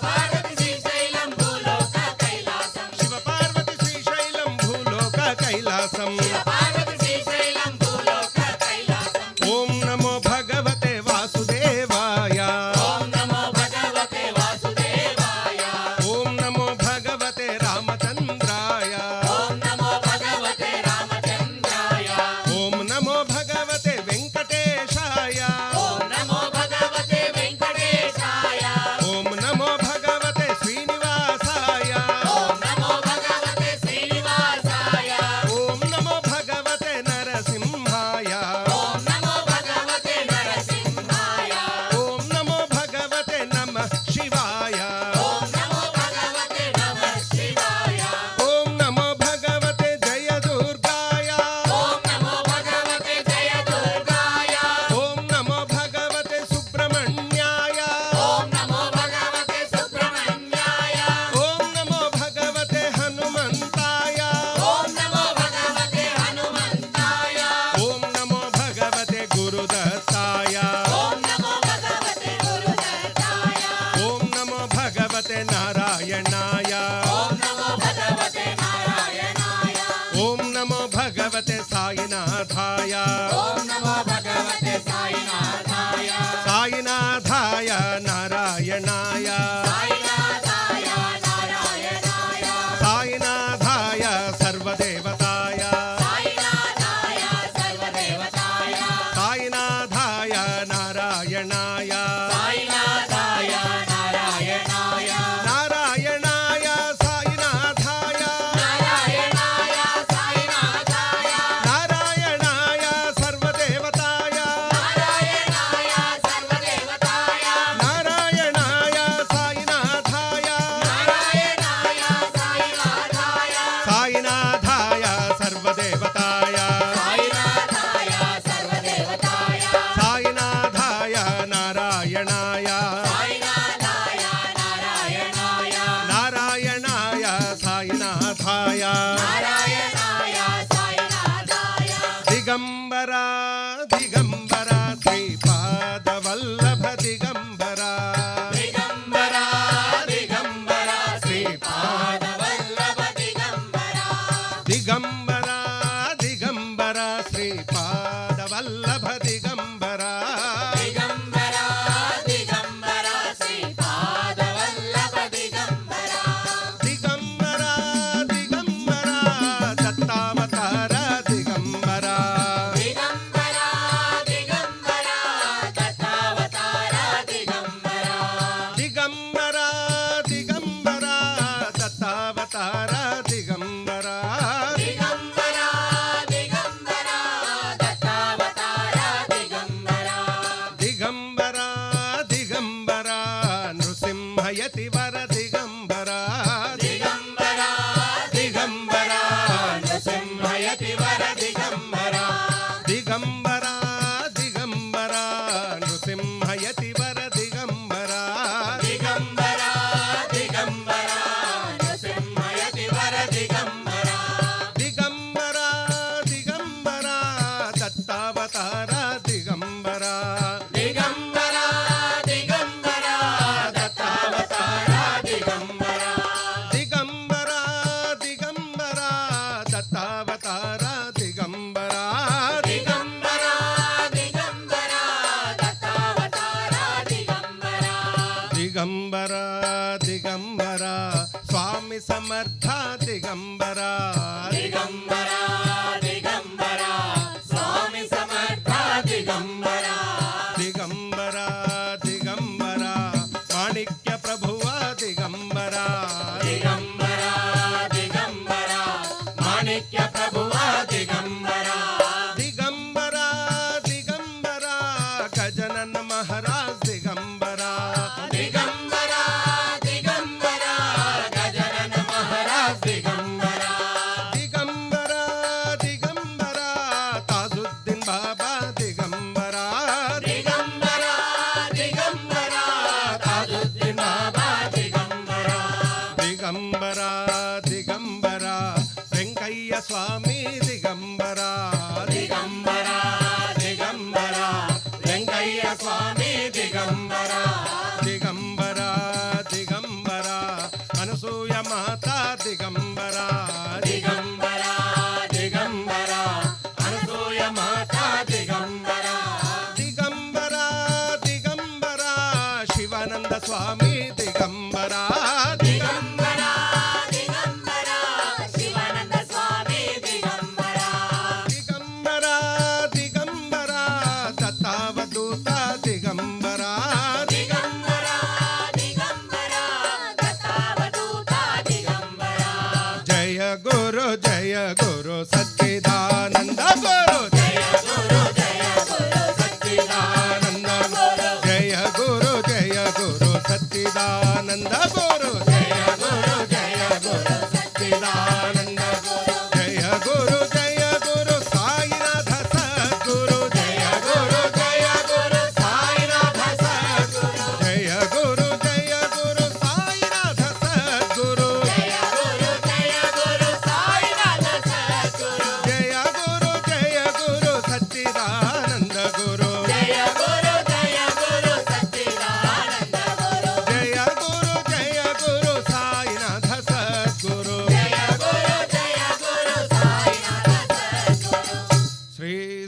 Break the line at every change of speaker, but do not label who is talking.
Bye. नारायणाया Digambara Digambara Venkaiah Swamy Digambara Digambara Digambara Venkaiah Swamy